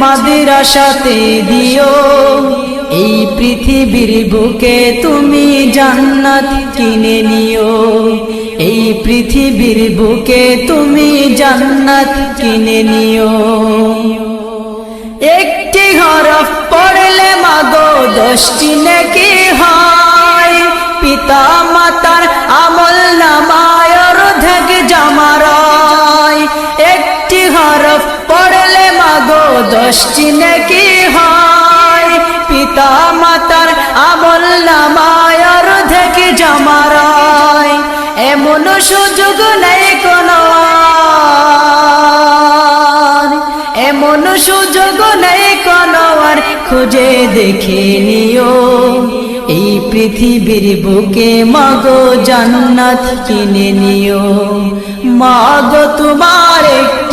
মাদ্রাসাতে দিও। এই পৃথিবীর বুকে তুমি জান্নাত কিনে নিও। এই পৃথিবীর বুকে তুমি জান্নাত কিনে নিও। একটি হরফ পড়লে মাগো দশটি দশটি নাকি হয়। পিতা মাতার আমল নামায় অর্ধেক জামারায়। এমন সুযোগ নেই কোনো। এমন সুযোগ নেই কোনো আর। খুঁজে দেখে নিও। এই পৃথিবীর বুকে মাগো জান্নাত কিনে নিও। মাগো তোমার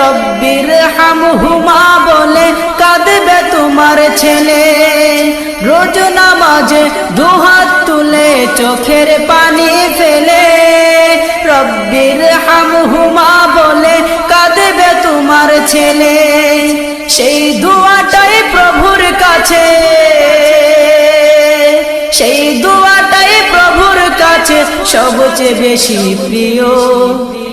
রব্বির হামহুমা বলে কাঁদবে তোমার ছেলে। রোজ নামাজে দুহাত তুলে চোখের পানি ফেলে। রব্বির হামহুমা বলে কাঁদবে তোমার ছেলে। সেই দুয়াটাই প্রভুর কাছে। সেই দুয়াটাই প্রভুর কাছে সবচেয়ে বেশি প্রিয়।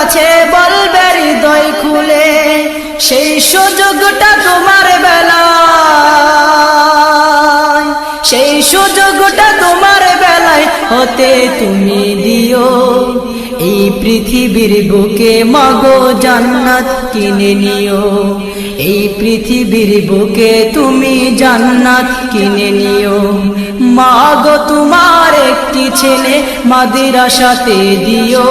কাছে বলবে হৃদয় খুলে, সেই সুযোগটা তোমার বেলায়, সেই সুযোগটা তোমার বেলায় হতে তুমি দিও। এই পৃথিবীর বুকে মাগো জান্নাত কিনে নিও। এই পৃথিবীর বুকে তুমি জান্নাত কিনে নিও। মাগো তোমার একটি ছেলে মাদ্রাসাতে দিও।